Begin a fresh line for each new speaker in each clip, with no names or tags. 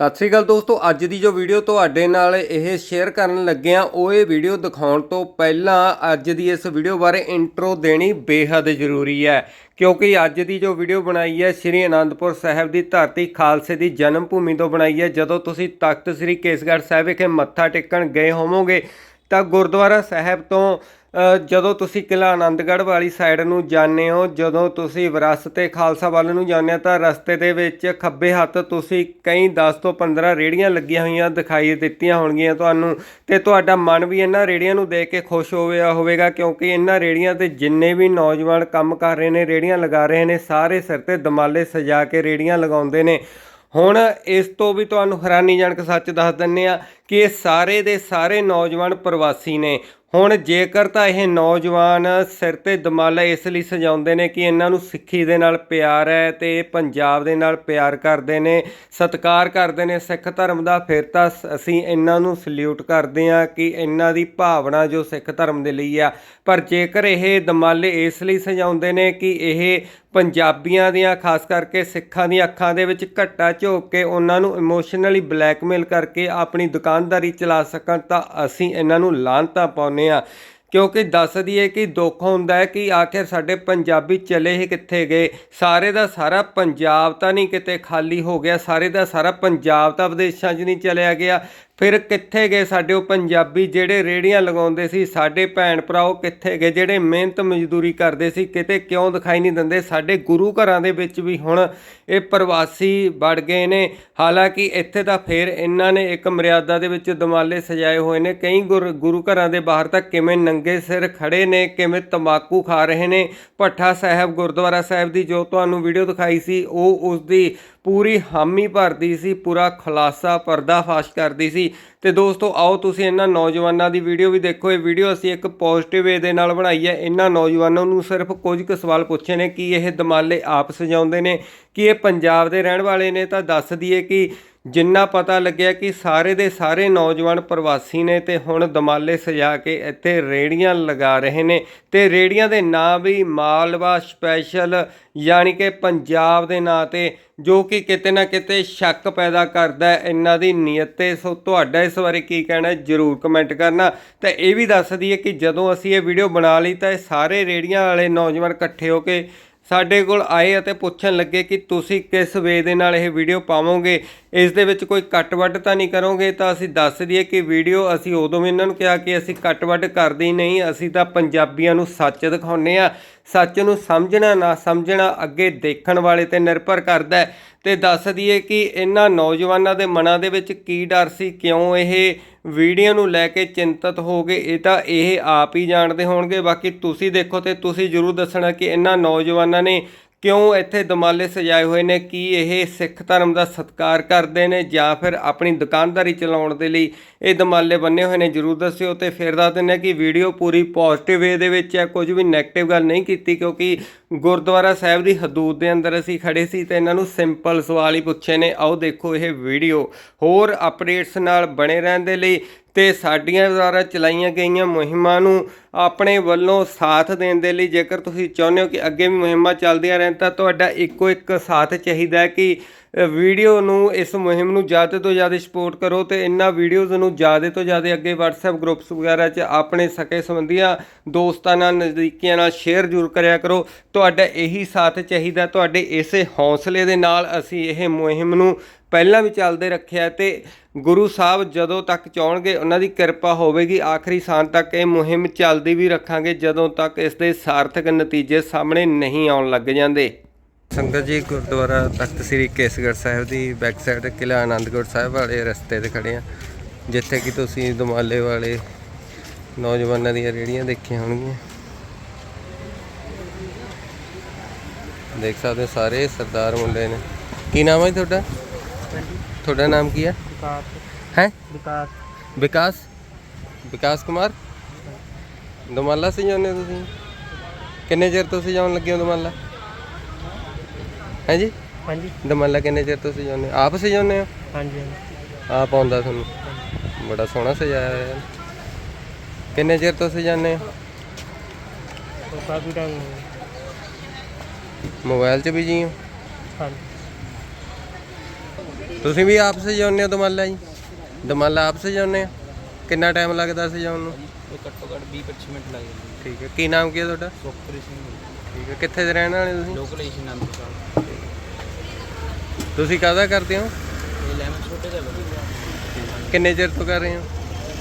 ਸਤਿ ਸ੍ਰੀ ਅਕਾਲ ਦੋਸਤੋ, ਅੱਜ ਦੀ ਜੋ ਵੀਡੀਓ ਤੁਹਾਡੇ ਨਾਲ ਇਹ ਸ਼ੇਅਰ ਕਰਨ ਲੱਗੇ ਆ ਉਹ ਇਹ ਵੀਡੀਓ ਦਿਖਾਉਣ ਤੋਂ ਪਹਿਲਾਂ ਅੱਜ ਦੀ ਇਸ ਵੀਡੀਓ ਬਾਰੇ ਇੰਟਰੋ ਦੇਣੀ ਬੇਹੱਦ ਜ਼ਰੂਰੀ ਹੈ। ਕਿਉਂਕਿ ਅੱਜ ਦੀ ਜੋ ਵੀਡੀਓ ਬਣਾਈ ਹੈ, ਸ੍ਰੀ ਅਨੰਦਪੁਰ ਸਾਹਿਬ ਦੀ ਧਰਤੀ ਖਾਲਸੇ ਦੀ ਜਨਮ ਭੂਮੀ ਤੋਂ ਬਣਾਈ ਹੈ। ਜਦੋਂ ਤੁਸੀਂ ਤਖਤ ਸ੍ਰੀ ਕੇਸਗੜ੍ਹ ਸਾਹਿਬ ਵਿਖੇ ਮੱਥਾ ਟੇਕਣ ਗਏ ਹੋਵੋਗੇ ਤਾਂ ਗੁਰਦੁਆਰਾ ਸਾਹਿਬ ਤੋਂ ਜਦੋਂ ਤੁਸੀਂ ਕਿਲ੍ਹਾ ਆਨੰਦਗੜ੍ਹ ਵਾਲੀ ਸਾਈਡ ਨੂੰ ਜਾਂਦੇ ਹੋ, ਜਦੋਂ ਤੁਸੀਂ ਵਿਰਾਸਤ-ਏ ਖਾਲਸਾ ਵੱਲ ਨੂੰ ਜਾਂਦੇ ਹੋ, ਤਾਂ ਰਸਤੇ ਦੇ ਵਿੱਚ ਖੱਬੇ ਹੱਥ ਤੁਸੀਂ ਕਈ 10 ਤੋਂ 15 ਰੇੜੀਆਂ ਲੱਗੀਆਂ ਹੋਈਆਂ ਦਿਖਾਈ ਦਿੱਤੀਆਂ ਹੋਣਗੀਆਂ ਤੁਹਾਨੂੰ, ਤੇ ਤੁਹਾਡਾ ਮਨ ਵੀ ਇਹਨਾਂ ਰੇੜੀਆਂ ਨੂੰ ਦੇਖ ਕੇ ਖੁਸ਼ ਹੋਵੇਗਾ ਹੋਵੇਗਾ, ਕਿਉਂਕਿ ਇਹਨਾਂ ਰੇੜੀਆਂ ਤੇ ਜਿੰਨੇ ਵੀ ਨੌਜਵਾਨ ਕੰਮ ਕਰ ਰਹੇ ਨੇ, ਰੇੜੀਆਂ ਲਗਾ ਰਹੇ ਨੇ, ਸਾਰੇ ਸਿਰ ਤੇ ਦਮਾਲੇ ਸਜਾ ਕੇ ਰੇੜੀਆਂ ਲਗਾਉਂਦੇ ਨੇ। ਹੁਣ ਇਸ ਤੋਂ ਵੀ ਤੁਹਾਨੂੰ ਹੈਰਾਨੀਜਨਕ ਸੱਚ ਦੱਸ ਦਿੰਨੇ ਆ ਕਿ ਇਹ ਸਾਰੇ ਦੇ ਸਾਰੇ ਨੌਜਵਾਨ ਪ੍ਰਵਾਸੀ ਨੇ। ਹੁਣ ਜੇਕਰ ਤਾਂ ਇਹ ਨੌਜਵਾਨ ਸਿਰ ਤੇ ਦਮਾਲਾ ਇਸ ਲਈ ਸਜਾਉਂਦੇ ਨੇ ਕਿ ਇਹਨਾਂ ਨੂੰ ਸਿੱਖੀ ਦੇ ਨਾਲ ਪਿਆਰ ਹੈ ਤੇ ਪੰਜਾਬ ਦੇ ਨਾਲ ਪਿਆਰ ਕਰਦੇ ਨੇ, ਸਤਿਕਾਰ ਕਰਦੇ ਨੇ, ਸਿੱਖ ਧਰਮ ਦਾ, ਫਿਰ ਤਾਂ ਸ- ਅਸੀਂ ਇਹਨਾਂ ਨੂੰ ਸਲੂਟ ਕਰਦੇ ਹਾਂ ਕਿ ਇਹਨਾਂ ਦੀ ਭਾਵਨਾ ਜੋ ਸਿੱਖ ਧਰਮ ਦੇ ਲਈ ਆ। ਪਰ ਜੇਕਰ ਇਹ ਦਮਾਲੇ ਇਸ ਲਈ ਸਜਾਉਂਦੇ ਨੇ ਕਿ ਇਹ ਪੰਜਾਬੀਆਂ ਦੀਆਂ, ਖਾਸ ਕਰਕੇ ਸਿੱਖਾਂ ਦੀਆਂ ਅੱਖਾਂ ਦੇ ਵਿੱਚ ਘੱਟਾ ਝੋਕ ਕੇ ਉਹਨਾਂ ਨੂੰ ਇਮੋਸ਼ਨਲੀ ਬਲੈਕਮੇਲ ਕਰਕੇ ਆਪਣੀ ਦੁਕਾਨਦਾਰੀ ਚਲਾ ਸਕਣ, ਤਾਂ ਅਸੀਂ ਇਹਨਾਂ ਨੂੰ ਲਾਹਨਤਾਂ ਪਾਉਂਦੇ ਆ ਕਿਉਂਕਿ ਦੱਸ ਦਈਏ ਕਿ ਦੁੱਖ ਹੁੰਦਾ ਹੈ ਕਿ ਆਖਿਰ ਸਾਡੇ ਪੰਜਾਬੀ ਚਲੇ ਹੀ ਕਿੱਥੇ ਗਏ? ਸਾਰੇ ਦਾ ਸਾਰਾ ਪੰਜਾਬ ਤਾਂ ਨਹੀਂ ਕਿਤੇ ਖਾਲੀ ਹੋ ਗਿਆ, ਸਾਰੇ ਦਾ ਸਾਰਾ ਪੰਜਾਬ ਤਾਂ ਵਿਦੇਸ਼ਾਂ 'ਚ ਨਹੀਂ ਚਲਿਆ ਗਿਆ। ਫਿਰ ਕਿੱਥੇ ਗਏ ਸਾਡੇ ਉਹ ਪੰਜਾਬੀ ਜਿਹੜੇ ਰੇੜੀਆਂ ਲਗਾਉਂਦੇ ਸੀ, ਸਾਡੇ ਭੈਣ ਭਰਾ ਉਹ ਕਿੱਥੇ ਗਏ, ਜਿਹੜੇ ਮਿਹਨਤ ਮਜ਼ਦੂਰੀ ਕਰਦੇ ਸੀ, ਕਿਤੇ ਕਿਉਂ ਦਿਖਾਈ ਨਹੀਂ ਦਿੰਦੇ, ਸਾਡੇ ਗੁਰੂ ਘਰਾਂ ਦੇ ਵਿੱਚ ਵੀ ਹੁਣ ਇਹ ਪ੍ਰਵਾਸੀ ਵੜ ਗਏ ਨੇ। ਹਾਲਾਂਕਿ ਇੱਥੇ ਤਾਂ ਫੇਰ ਇਹਨਾਂ ਨੇ ਇੱਕ ਮਰਿਆਦਾ ਦੇ ਵਿੱਚ ਦਮਾਲੇ ਸਜਾਏ ਹੋਏ ਨੇ। ਕਈ ਗੁਰ- ਗੁਰੂ ਘਰਾਂ ਦੇ ਬਾਹਰ ਤਾਂ ਕਿਵੇਂ ਨੰਗੇ ਸਿਰ ਖੜੇ ਨੇ, ਕਿਵੇਂ ਤੰਬਾਕੂ ਖਾ ਰਹੇ ਨੇ। ਭੱਠਾ ਸਾਹਿਬ, ਗੁਰਦੁਆਰਾ ਸਾਹਿਬ ਦੀ ਜੋ ਤੁਹਾਨੂੰ ਵੀਡੀਓ ਦਿਖਾਈ ਸੀ, ਉਹ ਉਸ ਦੀ ਪੂਰੀ ਹਾਮੀ ਭਰਦੀ ਸੀ, ਪੂਰਾ ਖੁਲਾਸਾ ਪਰਦਾਫਾਸ਼ ਕਰਦੀ ਸੀ। ਤੇ ਦੋਸਤੋ, ਆਓ ਤੁਸੀਂ ਇਹਨਾਂ ਨੌਜਵਾਨਾਂ ਦੀ ਵੀਡੀਓ ਵੀ ਦੇਖੋ। ਇਹ ਵੀਡੀਓ ਅਸੀਂ ਇੱਕ ਪੋਜ਼ਿਟਿਵ ਵੇ ਦੇ ਨਾਲ ਬਣਾਈ ਹੈ। ਇਹਨਾਂ ਨੌਜਵਾਨਾਂ ਨੂੰ ਸਿਰਫ ਕੁਝ ਕੁ ਸਵਾਲ ਪੁੱਛੇ ਨੇ ਕਿ ਇਹ ਦਮਾਲੇ ਆਪ ਸਜਾਉਂਦੇ ਨੇ, ਕਿ ਇਹ ਪੰਜਾਬ ਦੇ ਰਹਿਣ ਵਾਲੇ ਨੇ? ਤਾਂ ਦੱਸ ਦਈਏ ਕਿ ਜਿੰਨਾ ਪਤਾ ਲੱਗਿਆ ਕਿ ਸਾਰੇ ਦੇ ਸਾਰੇ ਨੌਜਵਾਨ ਪ੍ਰਵਾਸੀ ਨੇ ਤੇ ਹੁਣ ਦਮਾਲੇ ਸਜਾ ਕੇ ਇੱਥੇ ਰੇੜੀਆਂ ਲਗਾ ਰਹੇ ਨੇ ਤੇ ਰੇੜੀਆਂ ਦੇ ਨਾਂ ਵੀ ਮਾਲਵਾ ਸਪੈਸ਼ਲ, ਯਾਨੀ ਕਿ ਪੰਜਾਬ ਦੇ ਨਾਂ ਤੇ, ਜੋ ਕਿ ਕਿਤੇ ਨਾ ਕਿਤੇ ਸ਼ੱਕ ਪੈਦਾ ਕਰਦਾ ਹੈ। ਇਹਨਾਂ ਦੀ ਨੀਅਤ ਤੇ ਸੋ ਤੁਹਾਡਾ ਇਸ ਬਾਰੇ ਕੀ ਕਹਿਣਾ ਹੈ, ਜਰੂਰ ਕਮੈਂਟ ਕਰਨਾ। ਤੇ ਇਹ ਵੀ ਦੱਸ ਦਈਏ ਕਿ ਜਦੋਂ ਅਸੀਂ ਇਹ ਵੀਡੀਓ ਬਣਾ ਲਈ ਤਾਂ ਇਹ ਸਾਰੇ ਰੇੜੀਆਂ ਵਾਲੇ ਨੌਜਵਾਨ ਇਕੱਠੇ ਹੋ ਕੇ ਸਾਡੇ ਕੋਲ ਆਏ ਅਤੇ ਪੁੱਛਣ ਲੱਗੇ ਕਿ ਤੁਸੀਂ ਕਿਸ ਵੇ ਦੇ ਨਾਲ ਇਹ ਵੀਡੀਓ ਪਾਵੋਗੇ, ਇਸ ਦੇ ਵਿੱਚ ਕੋਈ ਕੱਟ ਵੱਢ ਤਾਂ ਨਹੀਂ ਕਰੋਗੇ? ਤਾਂ ਅਸੀਂ ਦੱਸ ਦਈਏ ਕਿ ਵੀਡੀਓ ਅਸੀਂ ਉਦੋਂ ਵੀ ਇਹਨਾਂ ਨੂੰ ਕਿਹਾ ਕਿ ਅਸੀਂ ਕੱਟ ਵੱਢ ਕਰਦੇ ਹੀ ਨਹੀਂ, ਅਸੀਂ ਤਾਂ ਪੰਜਾਬੀਆਂ ਨੂੰ ਸੱਚ ਦਿਖਾਉਂਦੇ ਆ ਸੱਚ ਨੂੰ ਸਮਝਣਾ, ਨਾ ਸਮਝਣਾ ਅੱਗੇ ਦੇਖਣ ਵਾਲੇ ਤੇ ਨਿਰਭਰ ਕਰਦਾ ਹੈ। ਤੇ ਦੱਸ ਦਈਏ ਕਿ ਇਹਨਾਂ ਨੌਜਵਾਨਾਂ ਦੇ ਮਨਾਂ ਦੇ ਵਿੱਚ ਕੀ ਡਰ ਸੀ, ਕਿਉਂ ਇਹ ਵੀਡੀਓ ਨੂੰ ਲੈ ਕੇ ਚਿੰਤਤ ਹੋ ਗਏ, ਇਹ ਤਾਂ ਇਹ ਆਪ ਹੀ ਜਾਣਦੇ ਹੋਣਗੇ। ਬਾਕੀ ਤੁਸੀਂ ਦੇਖੋ ਤੇ ਤੁਸੀਂ ਜਰੂਰ ਦੱਸਣਾ ਕਿ ਇਹਨਾਂ ਨੌਜਵਾਨਾਂ ਨੇ ਕਿਉਂ ਇੱਥੇ ਦਮਾਲੇ ਸਜਾਏ ਹੋਏ ਨੇ? ਕੀ ਇਹ ਸਿੱਖ ਧਰਮ ਦਾ ਸਤਿਕਾਰ ਕਰਦੇ ਨੇ ਜਾਂ ਫਿਰ ਆਪਣੀ ਦੁਕਾਨਦਾਰੀ ਚਲਾਉਣ ਦੇ ਲਈ ਇਹ ਦਮਾਲੇ ਬੰਨੇ ਹੋਏ ਨੇ? ਜਰੂਰ ਦੱਸਿਓ ਤੇ ਫਿਰ ਦੱਸ ਦਿੰਦੇ ਹਾਂ ਕਿ ਵੀਡੀਓ ਪੂਰੀ ਪੋਜ਼ਿਟਿਵ ਵੇ ਦੇ ਵਿੱਚ ਹੈ, ਕੁਝ ਵੀ 네ਗੇਟਿਵ ਗੱਲ ਨਹੀਂ ਕੀਤੀ ਕਿਉਂਕਿ ਗੁਰਦੁਆਰਾ ਸਾਹਿਬ ਦੀ ਹਦੂਦ ਦੇ ਅੰਦਰ ਅਸੀਂ ਖੜੇ ਸੀ ਤੇ ਇਹਨਾਂ ਨੂੰ ਸਿੰਪਲ ਸਵਾਲ ਹੀ ਪੁੱਛੇ ਨੇ। ਆਓ ਦੇਖੋ ਇਹ ਵੀਡੀਓ ਹੋਰ ਅਪਡੇਟਸ ਨਾਲ ਬਣੇ ਰਹਿਣ ਦੇ ਲਈ ਤੇ ਸਾਡੀਆਂ ਦੁਆਰਾ ਚਲਾਈਆਂ ਗਈਆਂ ਮੁਹਿੰਮਾਂ ਨੂੰ ਆਪਣੇ ਵੱਲੋਂ ਸਾਥ ਦੇਣ ਦੇ ਲਈ ਜੇਕਰ ਤੁਸੀਂ ਚਾਹੁੰਦੇ ਹੋ ਕਿ ਅੱਗੇ ਵੀ ਮੁਹਿੰਮਾਂ ਚੱਲਦੀਆਂ ਰਹਿਣ, ਤਾਂ ਤੁਹਾਡਾ ਇੱਕੋ ਇੱਕ ਸਾਥ ਚਾਹੀਦਾ ਹੈ ਕਿ ਵੀਡੀਓ ਨੂੰ ਇਸ ਮੁਹਿੰਮ ਨੂੰ ਜ਼ਿਆਦਾ ਤੋਂ ਜ਼ਿਆਦਾ ਸਪੋਰਟ ਕਰੋ ਤੇ ਇਹਨਾਂ ਵੀਡੀਓਜ਼ ਨੂੰ ਜ਼ਿਆਦਾ ਤੋਂ ਜ਼ਿਆਦਾ ਅੱਗੇ WhatsApp ਗਰੁੱਪਸ ਵਗੈਰਾ 'ਚ ਆਪਣੇ ਸਕੇ ਸੰਬੰਧੀਆਂ ਦੋਸਤਾਂ ਨਾਲ, ਨਜ਼ਦੀਕੀਆਂ ਨਾਲ ਸ਼ੇਅਰ ਜ਼ਰੂਰ ਕਰਿਆ ਕਰੋ। ਤੁਹਾਡਾ ਇਹੀ ਸਾਥ ਚਾਹੀਦਾ ਤੁਹਾਡੇ ਇਸੇ ਹੌਸਲੇ ਦੇ ਨਾਲ ਅਸੀਂ ਇਹ ਮੁਹਿੰਮ ਨੂੰ ਪਹਿਲਾਂ ਵੀ ਚੱਲਦੇ ਰੱਖਿਆ ਤੇ ਗੁਰੂ ਸਾਹਿਬ ਜਦੋਂ ਤੱਕ ਚਾਹਣਗੇ ਉਹਨਾਂ ਦੀ ਕਿਰਪਾ ਹੋਵੇਗੀ, ਆਖਰੀ ਸਾਹ ਤੱਕ ਇਹ ਮੁਹਿੰਮ ਚੱਲਦੀ ਵੀ ਰੱਖਾਂਗੇ, ਜਦੋਂ ਤੱਕ ਇਸ ਦੇ ਸਾਰਥਕ ਨਤੀਜੇ ਸਾਹਮਣੇ ਨਹੀਂ ਆਉਣ ਲੱਗ ਜਾਂਦੇ। ਸੰਗਤ ਜੀ, ਗੁਰਦੁਆਰਾ ਤਖਤ ਸ੍ਰੀ ਕੇਸਗੜ੍ਹ ਸਾਹਿਬ ਦੀ ਬੈਕ ਸਾਈਡ ਕਿਲ੍ਹਾ ਆਨੰਦਗੜ੍ਹ ਸਾਹਿਬ ਵਾਲੇ ਰਸਤੇ ਤੇ ਖੜੇ ਆ ਜਿੱਥੇ ਕਿ ਤੁਸੀਂ ਦਮਾਲੇ ਵਾਲੇ ਨੌਜਵਾਨਾਂ ਦੀਆਂ ਰੇੜੀਆਂ ਦੇਖੀਆਂ ਹੋਣਗੀਆਂ। ਦੇਖ ਸਕਦੇ ਸਾਰੇ ਸਰਦਾਰ ਮੁੰਡੇ ਨੇ। ਕੀ ਨਾਮ ਹੈ ਜੀ ਤੁਹਾਡਾ? ਤੁਹਾਡਾ ਨਾਮ ਕੀ ਹੈ?
ਵਿਕਾਸ।
ਹੈ?
ਵਿਕਾਸ।
ਵਿਕਾਸ? ਵਿਕਾਸ ਕੁਮਾਰ? ਦਮਾਲਾ ਸਜਾਉਂਦੇ ਹੋ ਤੁਸੀਂ? ਕਿੰਨੇ ਚਿਰ ਤੋਂ ਸਜਾਉਣ ਲੱਗੇ ਹੋ ਦਮਾਲਾ? ਹੈ ਜੀ?
ਹਾਂਜੀ।
ਦਮਾਲਾ ਕਿੰਨੇ ਚਿਰ ਤੋਂ ਸਜਾਉਂਦੇ ਹੋ? ਆਪ ਸਜਾਉਂਦੇ ਹੋ?
ਹਾਂਜੀ ਹਾਂਜੀ।
ਆਪ ਆਉਂਦਾ ਤੁਹਾਨੂੰ? ਬੜਾ ਸੋਹਣਾ ਸਜਾਇਆ ਹੋਇਆ। ਹੈ ਕਿੰਨੇ ਚਿਰ ਤੋਂ ਸਜਾਉਂਦੇ ਹੋ?
ਉਹ ਕਾਫੀ ਟਾਈਮ ਹੋ ਗਿਆ।
ਮੋਬਾਈਲ 'ਚ ਬਿਜ਼ੀ ਹੋ?
ਹਾਂਜੀ।
ਤੁਸੀਂ ਵੀ ਆਪ ਸਜਾਉਂਦੇ ਹੋ ਦਮਾਲਾ ਜੀ? ਦਮਾਲਾ ਆਪ ਸਜਾਉਂਦੇ ਆ ਕਿੰਨਾ ਟਾਈਮ ਲੱਗਦਾ ਸਜਾਉਣ ਨੂੰ?
ਇਹ ਘੱਟੋ ਘੱਟ 20 25 ਮਿੰਟ ਲੱਗ ਜਾਂਦੇ।
ਠੀਕ ਹੈ। ਕੀ ਨਾਮ ਕੀ ਹੈ ਤੁਹਾਡਾ?
ਸੁਖਪ੍ਰੀਤ ਸਿੰਘ
ਠੀਕ ਹੈ। ਕਿੱਥੇ ਦੇ ਰਹਿਣ ਵਾਲੇ ਤੁਸੀਂ?
ਲੋਕਲ ਏਸ਼ੀਅਨ ਨਾਮ ਸਾਹਿਬ
ਤੁਸੀਂ ਕਾਹਦਾ ਕਰਦੇ ਹੋ?
ਇਹ ਲੈਮਨ ਛੋਟੇ ਦਾ ਲੱਗਦਾ
ਕਿੰਨੇ ਚਿਰ ਤੋਂ ਕਰ ਰਹੇ ਹੋ?